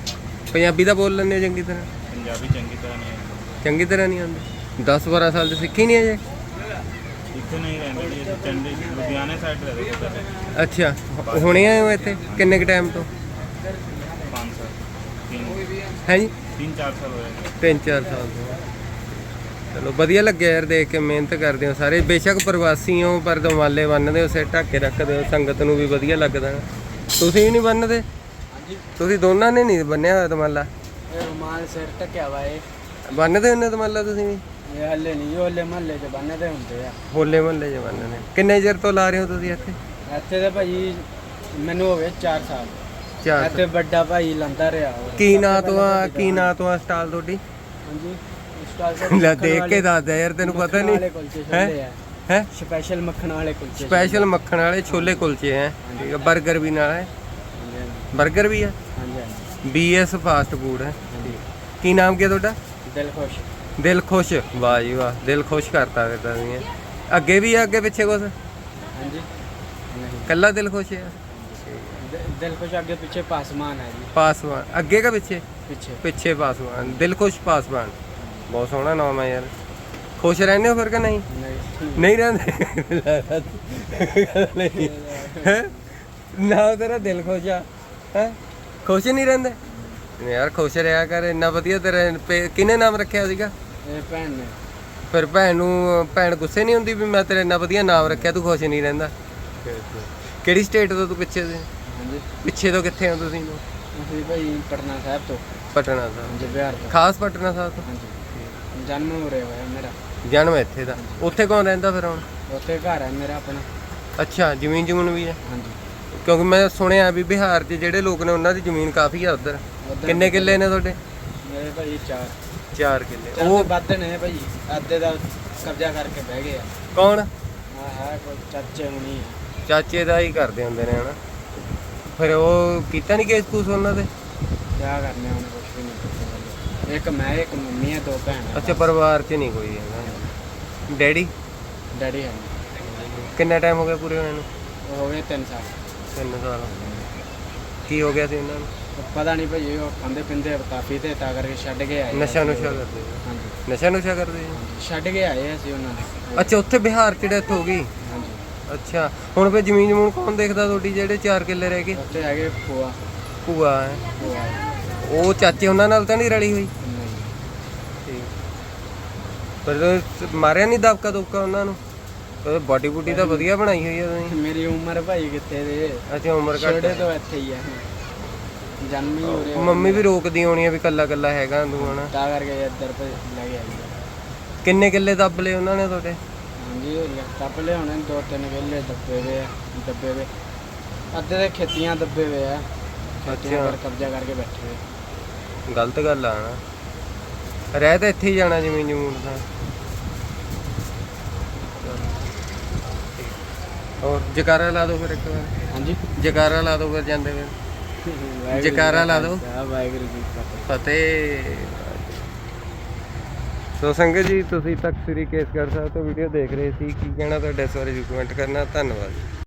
ਪੰਜਾਬੀ ਦਾ ਬੋਲ ਲੈਂਦੇ ਹੋ ਚੰਗੀ ਤਰ੍ਹਾਂ?
ਪੰਜਾਬੀ ਚੰਗੀ ਤਰ੍ਹਾਂ ਨਹੀਂ ਆਉਂਦੀ।
ਚੰਗੀ ਤਰ੍ਹਾਂ ਨਹੀਂ ਆਉਂਦੀ। 10 12 ਸਾਲ ਤੇ ਸਿੱਖੀ ਨਹੀਂ ਅਜੇ
ਇੱਥੇ ਨਹੀਂ ਰਹਿੰਦੇ ਜੀ ਅਸੀਂ ਚੰਡੀ ਲੁਧਿਆਣੇ ਸਾਈਡ ਰਹਿੰਦੇ ਸੀ ਪਹਿਲੇ
ਅੱਛਾ ਹੁਣੇ ਆਏ ਹੋ ਇੱਥੇ? ਕਿੰਨੇ ਕ ਟਾਈਮ ਤੋਂ?
5 ਸਾਲ 3
ਹੈ ਜੀ?
3-4 ਸਾਲ ਹੋਏ। ਨੇ।
3-4 ਸਾਲ ਤੋਂ। ਚਲੋ ਵਧੀਆ ਲੱਗਿਆ ਯਾਰ ਦੇਖ ਕੇ ਮਿਹਨਤ ਕਰਦੇ ਹੋ ਸਾਰੇ। ਬੇਸ਼ੱਕ ਪ੍ਰਵਾਸੀ ਹੋ ਪਰ ਦਮਾਲੇ ਬੰਨਦੇ ਹੋ ਸਿਰ ਢੱਕ ਕੇ ਰੱਖਦੇ ਹੋ ਸੰਗਤ ਨੂੰ ਵੀ ਵਧੀਆ ਲੱਗਦਾ। ਤੁਸੀਂ ਵੀ ਨਹੀਂ ਬੰਨਦੇ? ਤੁਸੀਂ ਦੋਨਾਂ ਨੇ ਨਹੀਂ ਬੰਨਿਆ ਹੋਇਆ ਦਮਾਲਾ
ਇਹ ਰੁਮਾਲ ਸਿਰ ਟਕਿਆ ਵਾ ਇਹ।
ਬੰਨਦੇ ਹੁੰਦੇ ਦਮਾਲਾ ਤੁਸੀਂ ਵੀ?
ਇਹ ਹੱਲੇ ਨਹੀਂ ਹੱਲੇ ਮਹੱਲੇ 'ਚ ਬੰਨਦੇ ਹੁੰਦੇ ਆ।
ਹੋਲੇ ਮਹੱਲੇ 'ਚ ਬੰਨਦੇ। ਕਿੰਨੇ ਚਿਰ ਤੋਂ ਲਾ ਰਹੇ ਹੋ ਤੁਸੀਂ ਇੱਥੇ?
ਇੱਥੇ ਤਾਂ ਭਾਜੀ ਮੈਨੂੰ ਹੋ ਗਏ 4 ਸਾਲ।
ਚਾਰ
ਇੱਥੇ ਵੱਡਾ ਭਾਈ ਲੰਦਾ ਰਿਹਾ।
ਕੀ ਨਾਂ ਤੋਂ ਆ ਕੀ ਨਾਂ ਤੋਂ ਆ ਸਟਾਲ ਤੁਹਾਡੀ?
ਹਾਂਜੀ ਸਟਾਲ
ਲੈ ਦੇਖ ਕੇ ਦੱਸ ਦੇ ਯਾਰ ਤੈਨੂੰ ਪਤਾ ਨਹੀਂ। ਹੈ? ਹੈ?
ਸਪੈਸ਼ਲ ਮੱਖਣ ਵਾਲੇ ਕੁਲਚੇ
ਸਪੈਸ਼ਲ ਮੱਖਣ ਵਾਲੇ ਛੋਲੇ ਕੁਲਚੇ ਹੈ। ਠੀਕ ਹੈ 버ਗਰ ਵੀ ਨਾਲ ਹੈ। 버ਗਰ ਵੀ ਹੈ?
ਹਾਂਜੀ ਹਾਂਜੀ।
ਬੀਐਸ ਫਾਸਟ ਫੂਡ ਹੈ। ਕੀ ਨਾਮ ਕੀ ਤੁਹਾਡਾ?
ਦਿਲ ਖੁਸ਼।
ਦਿਲ ਖੁਸ਼। ਵਾਹ ਜੀ ਵਾਹ ਦਿਲ ਖੁਸ਼ ਕਰਤਾ ਫਿਰ ਤੁਸੀਂ। ਅੱਗੇ ਵੀ ਅੱਗੇ ਪਿੱਛੇ ਕੁਛ?
ਹਾਂਜੀ।
ਕੱਲਾ ਦਿਲ ਖੁਸ਼ ਹੈ?
ਦਿ- ਦਿਲ ਖੁਸ਼ ਅੱਗੇ ਪਿੱਛੇ ਪਾਸਮਾਨ ਹੈ ਜੀ।
ਪਾਸਵਾਨ। ਅੱਗੇ ਕਾ ਪਿੱਛੇ?
ਪਿੱਛੇ।
ਪਿੱਛੇ ਪਾਸਵਾਨ। ਦਿਲ ਖੁਸ਼ ਪਾਸਵਾਨ। ਬਹੁਤ ਸੋਹਣਾ ਨਾਮ ਹੈ ਯਾਰ। ਖੁਸ਼ ਰਹਿੰਦੇ ਹੋ ਫਿਰ ਕਿ ਨਹੀਂ।
ਨਹੀਂ
ਰਹਿੰਦੇ। ਹੈ? ਨਾ ਤੇਰਾ ਦਿਲ ਖੁਸ਼ ਆ। ਹੈ? ਖੁਸ਼ ਨਹੀਂ ਰਹਿੰਦੇ? ਯਾਰ ਖੁਸ਼ ਰਿਹਾ ਕਰ ਇੰਨਾ ਵਧੀਆ ਤੇਰਾ ਕਿਹਨੇ ਨਾਮ ਰੱਖਿਆ ਸੀਗਾ?
ਇਹ ਭੈਣ ਨੇ।
ਫਿਰ ਭੈਣ ਨੂੰ ਭੈਣ ਗੁੱਸੇ ਨਹੀਂ ਹੁੰਦੀ ਵੀ ਮੈਂ ਤੇਰੇ ਇੰਨਾ ਵਧੀਆ ਨਾਮ ਰੱਖਿਆ ਤੂੰ ਖੁਸ਼ ਨਹੀਂ ਰਹਿੰਦਾ? ਕਿਹੜੀ ਸਟੇਟ ਤੋਂ ਤੂੰ ਪਿੱਛੇ ਦੇ
ਹਾਂਜੀ।
ਪਿੱਛੇ ਤੋਂ ਕਿੱਥੇ ਹੋ ਤੁਸੀਂ?
ਅਸੀਂ ਭਾਈ ਪਟਨਾ ਸਾਹਿਬ ਤੋਂ।
ਪਟਨਾ ਸਾਹਿਬ।
ਹਾਂਜੀ ਬਿਹਾਰ ਤੋਂ।
ਖਾਸ ਪਟਨਾ ਸਾਹਿਬ ਤੋਂ?
ਹਾਂਜੀ। ਜਨਮ ਹੋ ਰਿਹਾ ਹੋਇਆ ਮੇਰਾ।
ਜਨਮ ਇੱਥੇ ਦਾ। ਉੱਥੇ ਕੌਣ ਰਹਿੰਦਾ ਫਿਰ ਹੁਣ?
ਉੱਥੇ ਘਰ ਹੈ ਮੇਰਾ ਆਪਣਾ।
ਅੱਛਾ ਜ਼ਮੀਨ ਜਮੂਨ ਵੀ ਹੈ?
ਹਾਂਜੀ।
ਕਿਉਂਕਿ ਮੈਂ ਸੁਣਿਆ ਵੀ ਬਿਹਾਰ 'ਚ ਜਿਹੜੇ ਲੋਕ ਨੇ ਉਹਨਾਂ ਦੀ ਜ਼ਮੀਨ ਕਾਫੀ ਆ ਉੱਧਰ।
ਉੱਧਰ
ਕਿੰਨੇ ਕਿੱਲੇ ਨੇ ਤੁਹਾਡੇ?
ਮੇਰੇ ਭਾਈ ਚਾਰ।
4 ਕਿੱਲੇ। ਉਹ
ਤੋਂ ਵੱਧ ਨੇ ਭਾਈ। ਅੱਧੇ ਦਾ ਕਬਜ਼ਾ ਕਰਕੇ ਬਹਿ ਗਏ ਆ।
ਕੌਣ?
ਆ ਹੈ ਕੋਈ ਚਾਚੇ ਹੁਣੀ ਆ।
ਚਾਚੇ ਦਾ ਹੀ ਕਰਦੇ ਹੁੰਦੇ ਨੇ ਹਨਾ? ਫਿਰ ਉਹ ਕੀਤਾ ਨਹੀਂ ਕੇਸ ਕੂਸ ਉਹਨਾਂ ਦੇ?
ਕਿਆ ਕਰਨੇ ਹੁਣ ਕੁਛ ਵੀ ਨਹੀਂ। ਇੱਕ ਮੈਂ ਇੱਕ ਮੰਮੀ ਹੈ ਦੋ ਭੈਣਾਂ
ਅੱਛਾ ਪਰਿਵਾਰ 'ਚ ਨਹੀਂ ਕੋਈ ਹੈਗਾ। ਡੈਡੀ?
ਡੈਡੀ ਹੈ।
ਕਿੰਨਾ ਟਾਈਮ ਹੋ ਗਿਆ ਪੂਰੇ ਹੋਣੇ ਨੂੰ?
ਉਹ ਹੋ ਗਏ 3 ਸਾਲ।
ਤਿੰਨ ਸਾਲ। ਕੀ ਹੋ ਗਿਆ ਸੀ ਇਹਨਾਂ ਨੂੰ?
ਉਹ ਪਤਾ ਨਹੀਂ ਭਾਈ ਉਹ ਖਾਂਦੇ ਪਿੰਦੇ ਕਾਫੀ ਤੇ ਤਾਂ ਕਰਕੇ ਛੱਡ ਕੇ ਆਏ
ਨਸ਼ਾ
ਅਸੀਂ।
ਨੁਸ਼ਾ ਕਰਦੇ ਸੀ।
ਹਾਂਜੀ।
ਨਸ਼ਾ ਨੁਸ਼ਾ ਕਰਦੇ ਸੀ?
ਛੱਡ ਕੇ ਆਏ ਅਸੀਂ ਉਹਨਾਂ ਨੂੰ
ਅੱਛਾ ਉੱਥੇ ਬਿਹਾਰ 'ਚ ਡੈਥ ਹੋ ਗਈ?
ਹਾਂਜੀ।
ਅੱਛਾ ਹੁਣ ਫੇ ਜ਼ਮੀਨ ਜਮੂਨ ਕੌਣ ਦੇਖਦਾ ਤੁਹਾਡੀ ਜਿਹੜੇ 4 ਕਿੱਲੇ ਰਹਿ ਗਏ?
ਉੱਥੇ ਹੈਗੇ ਭੂਆ।
ਭੂਆ ਹੈ।
ਭੂਆ।
ਉਹ ਚਾਚੇ ਉਹਨਾਂ ਨਾਲ ਤਾਂ ਨਹੀਂ ਰਲੀ ਹੋਈ।
ਨਹੀਂ
ਪਰ ਮਾਰਿਆ ਨਹੀਂ ਦਬਕਾ ਦੁਬਕਾ ਉਹਨਾਂ ਨੂੰ। ਉਹ ਬਾਡੀ ਬੁੱਡੀ ਤਾਂ ਵਧੀਆ ਬਣਾਈ ਹੋਈ ਆ ਤੁਸੀਂ।
ਮੇਰੀ ਉਮਰ ਭਾਈ ਕਿੱਥੇ ਦੇ?
ਅੱਛਾ ਉਮਰ ਘੱਟ
ਤੋਂ ਇੱਥੇ ਹੀ ਆ। ਜਨਮ ਹੀ ਹੋ ਰਿਹਾ
ਮੰਮੀ ਵੀ ਰੋਕਦੀ ਹੋਣੀ ਆ ਵੀ ਕੱਲਾ ਕੱਲਾ ਹੈਗਾ ਤੂੰ ਹਨਾ।
ਤਾਂ ਕਰਕੇ ਇੱਧਰ ਤੇ ਲੈ ਆਈ
ਕਿੰਨੇ ਕਿੱਲੇ ਦੱਬ ਲਏ ਉਹਨਾਂ ਨੇ ਤੁਹਾਡੇ?
ਹਾਂਜੀ ਟੱਪ ਲਿਆਉਣੇ ਦੋ ਤਿੰਨ ਵੇਲੇ ਦੱਬੇ ਵੇ ਆ ਦੱਬੇ ਵੇ ਅੱਧੇ ਦੇ ਖੇਤੀਆਂ ਦੱਬੇ ਵੇ ਆ। ਖੇਤੀਆਂ। ਪਰ ਕਬਜ਼ਾ ਕਰਕੇ ਬੈਠੇ ਵੇ
ਗਲਤ ਗੱਲ ਆ ਨਾ। ਰਹਿ ਤਾਂ ਇੱਥੇ ਹੀ ਜਾਣਾ ਜ਼ਮੀਨ ਜਮੂਨ ਤਾਂ ਹੋਰ ਜਕਾਰਾ ਲਾ ਦਿਓ ਫਿਰ ਇੱਕ ਵਾਰ।
ਹਾਂਜੀ?
ਜਕਾਰਾ ਲਾ ਦਿਓ ਫਿਰ ਜਾਂਦੇ ਫਿਰ ਜੈਕਾਰਾ ਲਾ ਦਿਓ।
ਵਾਹਿਗੁਰੂ ਜੀ ਕਾ ਖਾਲਸਾ।
ਫਤਿਹ। ਸੋ ਸੰਗਤ ਜੀ ਤੁਸੀਂ ਤੱਕ ਸ੍ਰੀ ਕੇਸਗੜ੍ਹ ਸਾਹਿਬ ਤੋਂ ਵੀਡੀਓ ਦੇਖ ਰਹੇ ਸੀ। ਕੀ ਕਹਿਣਾ ਤੁਹਾਡੇ ਇਸ ਬਾਰੇ ਜੀ ਕਮੈਂਟ ਕਰਨਾ। ਧੰਨਵਾਦ